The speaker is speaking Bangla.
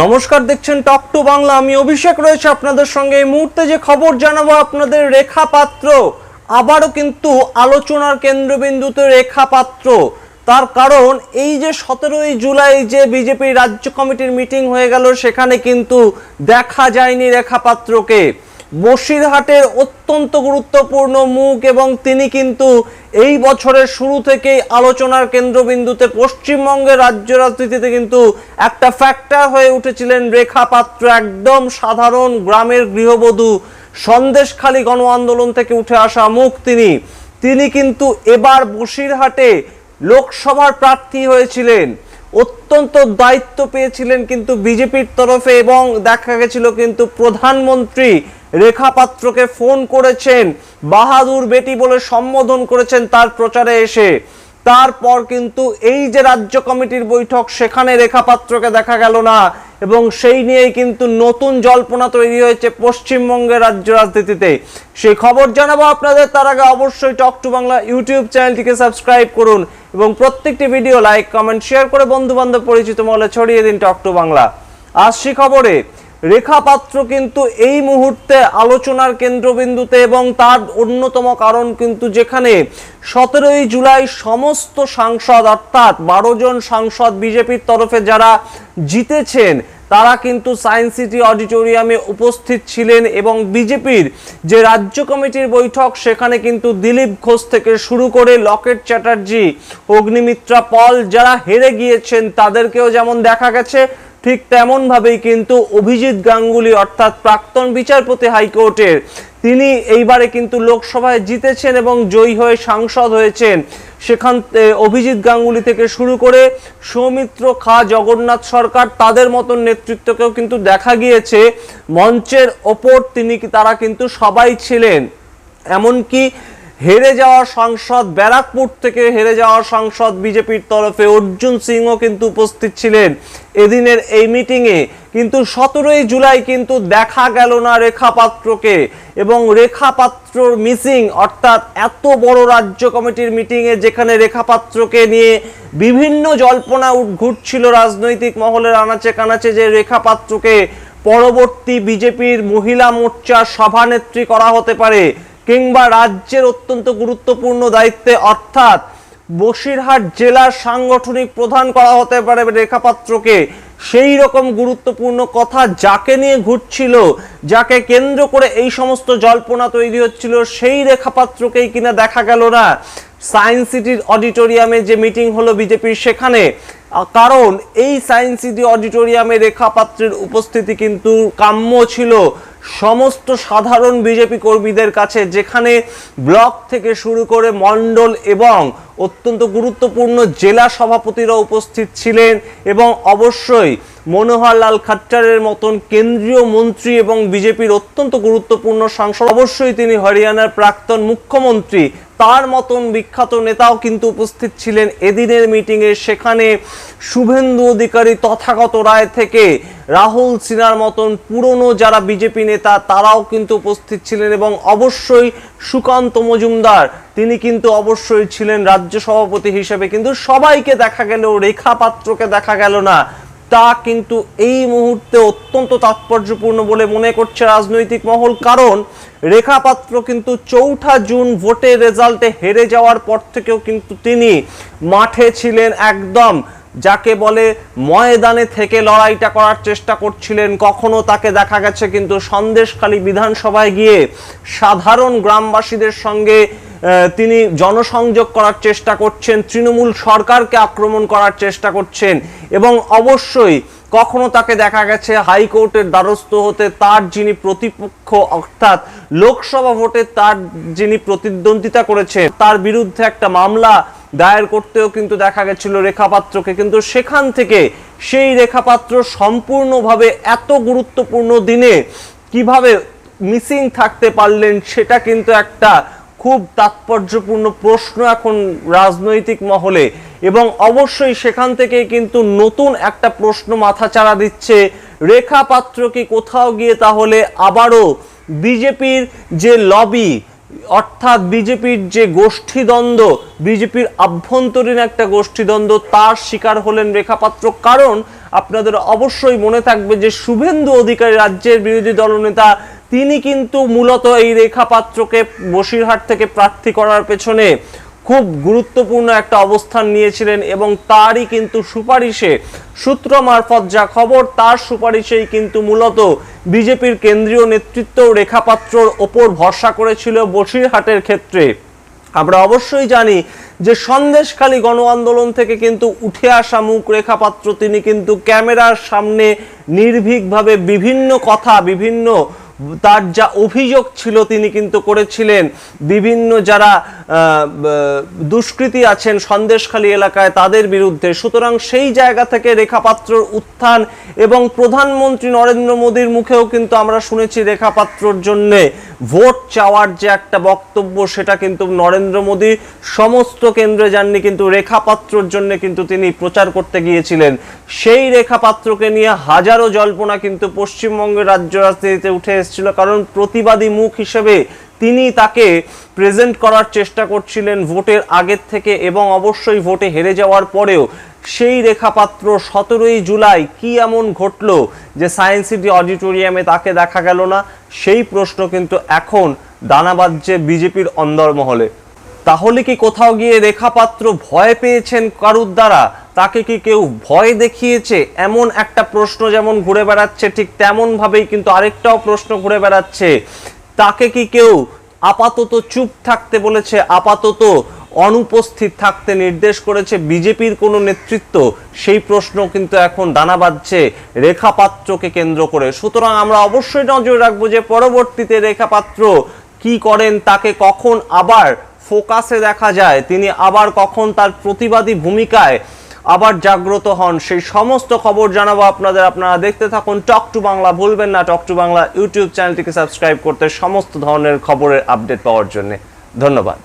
নমস্কার, দেখছেন টক টু বাংলা আমি অভিষেক রয়েছে আপনাদের সঙ্গে। এই মুহূর্তে যে খবর জানাব আপনাদের রেখা পাত্র আবারও কিন্তু আলোচনার কেন্দ্রবিন্দুতে রেখা পাত্র তার কারণ, এই যে সতেরোই জুলাই যে বিজেপির রাজ্য কমিটির মিটিং হয়ে গেল, সেখানে কিন্তু দেখা যায়নি রেখা পাত্রকে বসিরহাটের অত্যন্ত গুরুত্বপূর্ণ মুখ এবং তিনি কিন্তু এই বছরের শুরু থেকেই আলোচনার কেন্দ্রবিন্দুতে পশ্চিমবঙ্গের রাজ্য রাজনীতিতে কিন্তু একটা ফ্যাক্টর হয়ে উঠেছিলেন রেখা পাত্র, একদম সাধারণ গ্রামের গৃহবধূ। সন্দেশখালী গণ আন্দোলন থেকে উঠে আসা মুখ তিনি। তিনি কিন্তু এবার বসিরহাটে লোকসভার প্রার্থী হয়েছিলেন। অত্যন্ত দায়িত্ব পেয়েছিলেন কিন্তু বিজেপির তরফে এবং দেখা গেছিল কিন্তু প্রধানমন্ত্রী রেখা পাত্রকে ফোন করেছেন, বাহাদুর বেটি বলে সম্বোধন করেছেন তার প্রচারে এসে। তারপর কিন্তু এই যে রাজ্য কমিটির বৈঠক, সেখানে রেখা পাত্রকে দেখা গেল না। এবং সেই নিয়েই কিন্তু নতুন জল্পনা তৈরি হয়েছে পশ্চিমবঙ্গের রাজ্য রাজনীতিতে। সেই খবর জানাব আপনাদের, তার আগে অবশ্যই টক টু বাংলা ইউটিউব চ্যানেলটিকে সাবস্ক্রাইব করুন এবং প্রত্যেকটি ভিডিও লাইক কমেন্ট শেয়ার করে বন্ধু বান্ধব পরিচিত মহলে ছড়িয়ে দিন টক টু বাংলা আসছি খবরে, রেখা পাত্র কিন্তু এই মুহূর্তে আলোচনার কেন্দ্রবিন্দুতে এবং তার অন্যতম কারণ কিন্তু যেখানে সতেরোই জুলাই সমস্ত সাংসদ অর্থাৎ বারো জন সাংসদ বিজেপির তরফে যারা জিতেছেন তারা কিন্তু সায়েন্স সিটি অডিটোরিয়ামে উপস্থিত ছিলেন এবং বিজেপির যে রাজ্য কমিটির বৈঠক, সেখানে কিন্তু দিলীপ ঘোষ থেকে শুরু করে লকেট চ্যাটার্জি, অগ্নিমিত্রা পল যারা হেরে গিয়েছেন, তাদেরকেও যেমন দেখা গেছে, ঠিক তেমন ভাবেই কিন্তু অভিজিৎ গাঙ্গুলি অর্থাৎ প্রাক্তন বিচারপতি হাইকোর্টের, তিনি এইবারে কিন্তু লোকসভায় জিতেছেন এবং জয়ী হয়ে সাংসদ হয়েছেন। সেখান অভিজিৎ গাঙ্গুলি থেকে শুরু করে সৌমিত্র খা, জগন্নাথ সরকার তাদের মতন নেতৃত্বকেও কিন্তু দেখা গিয়েছে। মঞ্চের ওপর তিনি তারা কিন্তু সবাই ছিলেন। এমনকি হেরে যাওয়া সাংসদ, ব্যারাকপুর থেকে হেরে যাওয়া সাংসদ বিজেপির তরফে অর্জুন সিংও কিন্তু উপস্থিত ছিলেন। এদিনের এই মিটিংয়ে কিন্তু সতেরোই জুলাই কিন্তু দেখা গেল না রেখা পাত্রকে এবং রেখা পাত্রর মিসিং, অর্থাৎ এত বড় রাজ্য কমিটির মিটিংয়ে যেখানে রেখা পাত্রকে নিয়ে বিভিন্ন জল্পনা ঘুরছিল রাজনৈতিক মহলের আনাচে কানাচে যে রেখা পাত্রকে পরবর্তী বিজেপির মহিলা মোর্চার সভানেত্রী করা হতে পারে কিংবা রাজ্যের অত্যন্ত গুরুত্বপূর্ণ দায়িত্বে, অর্থাৎ বসিরহাট জেলার সাংগঠনিক প্রধান করা হতে পারে রেখাপাত্রকে। সেই রকম গুরুত্বপূর্ণ কথা যাকে নিয়ে ঘুরছিল, যাকে কেন্দ্র করে এই সমস্ত জল্পনা তৈরি হচ্ছিল, সেই রেখাপাত্রকেই কিনা দেখা গেল না। সায়েন্স সিটির অডিটোরিয়ামে যে মিটিং হলো বিজেপির সেখানে, কারণ এই সায়েন্স সিটি অডিটোরিয়ামে রেখাপাত্রের উপস্থিতি কিন্তু কাম্য ছিল। সমস্ত সাধারণ বিজেপি কর্মীদের কাছে যেখানে ব্লক থেকে শুরু করে মণ্ডল এবং অত্যন্ত গুরুত্বপূর্ণ জেলা সভাপতিরা উপস্থিত ছিলেন এবং অবশ্যই মনোহরলাল খাট্টারের মতন কেন্দ্রীয় মন্ত্রী এবং বিজেপির অত্যন্ত গুরুত্বপূর্ণ সাংসদ অবশ্যই তিনি হরিয়ানার প্রাক্তন মুখ্যমন্ত্রী তার মতন বিখ্যাত নেতাও কিন্তু উপস্থিত ছিলেন এদিনের মিটিংয়ে। সেখানে শুভেন্দু অধিকারী তথাগত রায় থেকে রাহুল সিনহার মতন পুরনো যারা বিজেপি নেতা, তারাও কিন্তু উপস্থিত ছিলেন এবং অবশ্যই সুকান্ত মজুমদার, তিনি কিন্তু অবশ্যই ছিলেন রাজ্য সভাপতি হিসেবে। কিন্তু সবাইকে দেখা গেল রেখা পাত্রকে দেখা গেল না। তা কিন্তু এই মুহূর্তে অত্যন্ত তাৎপর্যপূর্ণ বলে মনে করছে রাজনৈতিক মহল, কারণ রেখা পাত্র কিন্তু চৌঠা জুন ভোটের রেজাল্টে হেরে যাওয়ার পর থেকেও কিন্তু তিনি মাঠে ছিলেন একদম। যাকে বলে ময়দানে থেকে লড়াইটা করার চেষ্টা করছিলেন, কখনো তাকে দেখা গেছে কিন্তু সন্দেশখালী বিধানসভায় গিয়ে সাধারণ গ্রামবাসীদের সঙ্গে তিনি জনসংযোগ করার চেষ্টা করছেন, তৃণমূল সরকারকে আক্রমণ করার চেষ্টা করছেন এবং অবশ্যই কখনো তাকে দেখা গেছে হাইকোর্টের দ্বারস্থ হতে তার যিনি প্রতিপক্ষ, অর্থাৎ লোকসভা ভোটে তার যিনি প্রতিদ্বন্দ্বিতা করেছেন, তার বিরুদ্ধে একটা মামলা দায়ের করতেও কিন্তু দেখা গেছিল রেখাপাত্রকে। কিন্তু সেখান থেকে সেই রেখাপাত্র সম্পূর্ণভাবে এত গুরুত্বপূর্ণ দিনে কীভাবে মিসিং থাকতে পারলেন, সেটা কিন্তু একটা খুব তাৎপর্যপূর্ণ প্রশ্ন এখন রাজনৈতিক মহলে। এবং অবশ্যই সেখান থেকে কিন্তু নতুন একটা প্রশ্ন মাথাচাড়া দিচ্ছে। রেখা পাত্র কি কোথাও গিয়ে তাহলে আবারও বিজেপির যে লবি, অর্থাৎ বিজেপির যে গোষ্ঠীদ্বন্দ্ব, বিজেপির আভ্যন্তরীণ একটা গোষ্ঠীদ্বন্দ্ব, তার শিকার হলেন রেখাপাত্র কারণ আপনাদের অবশ্যই মনে থাকবে যে শুভেন্দু অধিকারী রাজ্যের বিরোধী দলনেতা তিনি কিন্তু মূলত এই রেখা পাত্রকে বসিরহাট থেকে প্রার্থী করার পেছনে খুব গুরুত্বপূর্ণ একটা অবস্থান নিয়েছিলেন এবং তারই কিন্তু সুপারিশে সূত্র মারফত যা খবর, তার সুপারিশেই কিন্তু মূলত বিজেপির কেন্দ্রীয় নেতৃত্ব রেখাপাত্রর ওপর ভরসা করেছিল বসিরহাটের ক্ষেত্রে। আমরা অবশ্যই জানি যে সন্দেশখালী গণ আন্দোলন থেকে কিন্তু উঠে আসা মুখ রেখাপাত্র, তিনি কিন্তু ক্যামেরার সামনে নির্ভীকভাবে বিভিন্ন কথা, বিভিন্ন তার যা অভিযোগ ছিল তিনি কিন্তু করেছিলেন। বিভিন্ন যারা দুষ্কৃতী আছেন সন্দেশখালী এলাকায় তাদের বিরুদ্ধে। সুতরাং সেই জায়গা থেকে রেখাপাত্রর উত্থান এবং প্রধানমন্ত্রী নরেন্দ্র মোদীর মুখেও কিন্তু আমরা শুনেছি রেখাপাত্রর জন্য ভোট চাওয়ার যে একটা বক্তব্য, সেটা কিন্তু নরেন্দ্র মোদী সমস্ত কেন্দ্রে যাননি, কিন্তু রেখাপাত্রর জন্য কিন্তু তিনি প্রচার করতে গিয়েছিলেন। সেই রেখাপাত্রকে নিয়ে হাজারো জল্পনা কিন্তু পশ্চিমবঙ্গের রাজ্য রাজনীতিতে উঠে এসেছিল, কারণ প্রতিবাদী মুখ হিসেবে তিনি তাকে প্রেজেন্ট করার চেষ্টা করছিলেন ভোটের আগের থেকে এবং অবশ্যই ভোটে হেরে যাওয়ার পরেও। সেই রেখাপাত্র সতেরোই জুলাই কি এমন ঘটলো যে সায়েন্স সিটি অডিটোরিয়ামে তাকে দেখা গেল না? সেই প্রশ্ন কিন্তু এখন দানা বাজছে বিজেপির অন্দরমহলে। তাহলে কি কোথাও গিয়ে রেখাপাত্র ভয় পেয়েছেন কারুর দ্বারা? তাকে কি কেউ ভয় দেখিয়েছে? এমন একটা প্রশ্ন যেমন ঘুরে বেড়াচ্ছে, ঠিক তেমনভাবেই কিন্তু আরেকটাও প্রশ্ন ঘুরে বেড়াচ্ছে। তাকে কি কেউ আপাতত চুপ থাকতে বলেছে, আপাতত অনুপস্থিত থাকতে নির্দেশ করেছে? বিজেপির কোনো নেতৃত্ব? সেই প্রশ্ন কিন্তু এখন দানা বাঁধছে রেখাপাত্রকে কেন্দ্র করে। সুতরাং আমরা অবশ্যই নজর রাখব যে পরবর্তীতে রেখাপাত্র কি করেন, তাকে কখন আবার ফোকাসে দেখা যায়, তিনি আবার কখন তার প্রতিবাদী ভূমিকায় আবার জাগ্রত হন। সেই সমস্ত খবর জানাব আপনাদের। আপনারা দেখতে থাকুন টক টু বাংলা। ভুলবেন না টক টু বাংলা ইউটিউব চ্যানেলটিকে সাবস্ক্রাইব করতে সমস্ত ধরনের খবরের আপডেট পাওয়ার জন্য। ধন্যবাদ।